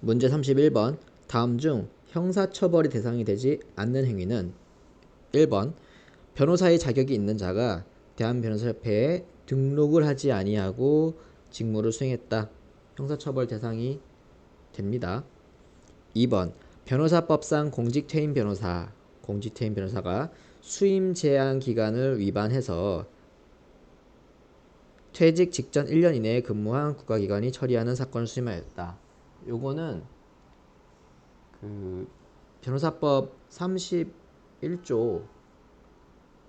문제 31번 다음 중 형사처벌이 대상이 되지 않는 행위는 1번 변호사의 자격이 있는 자가 대한변호사협회에 등록을 하지 아니하고 직무를 수행했다. 형사처벌 대상이 됩니다. 2번 변호사법상 공직퇴임 변호사 공직퇴임 변호사가 수임 제한 기간을 위반해서 퇴직 직전 1년 이내에 근무한 국가기관이 처리하는 사건을 수임하였다. 요거는 그 변호사법 31조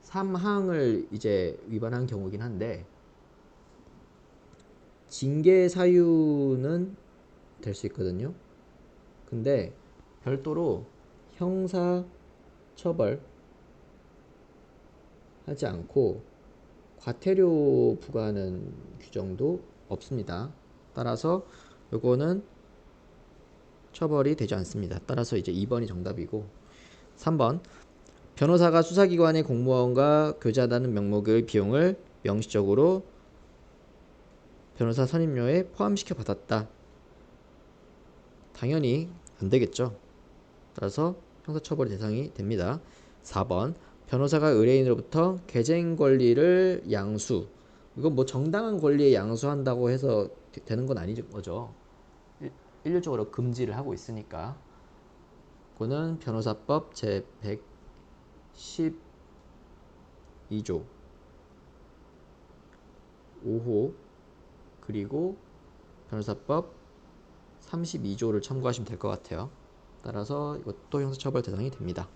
3항을 이제 위반한 경우긴 한데 징계 사유는 될 수 있거든요. 근데 별도로 형사 처벌 하지 않고 과태료 부과하는 규정도 없습니다. 따라서 요거는 처벌이 되지 않습니다. 따라서 이제 2번이 정답이고 3번 변호사가 수사기관의 공무원과 교제하다는 명목의 비용을 명시적으로 변호사 선임료에 포함시켜 받았다. 당연히 안 되겠죠. 따라서 형사처벌 대상이 됩니다. 4번 변호사가 의뢰인으로부터 계쟁 권리를 양수 이건 뭐 정당한 권리에 양수한다고 해서 되- 되는 건 아니죠. 일- 일률적으로 금지를 하고 있으니까 그거는 변호사법 제 112조 5호 그리고 변호사법 32조를 참고하시면 될 것 같아요. 따라서 이것도 형사처벌 대상이 됩니다.